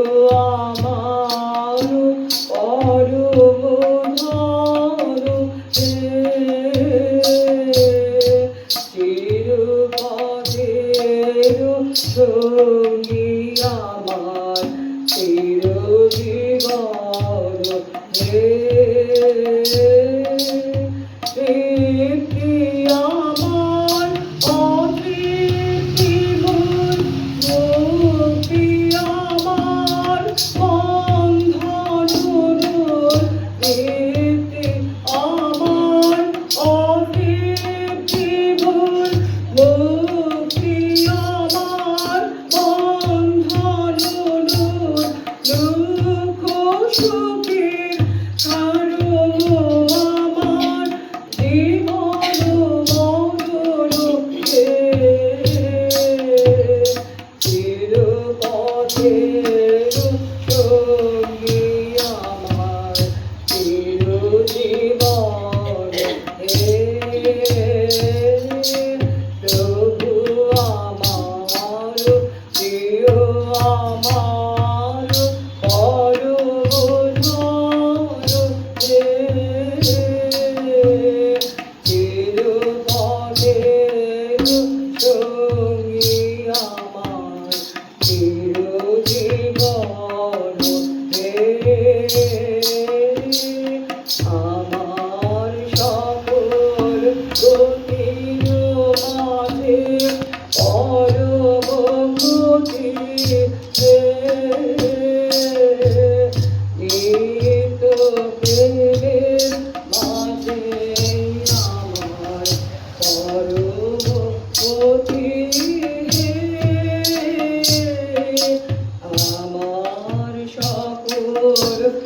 Oh. Rama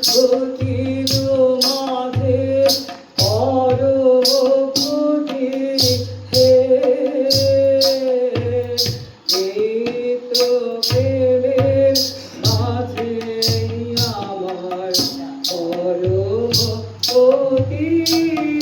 গতির মাঝে পরম কুটির হে চিত্র প্রেমের মাঝে আমার পরম কুটির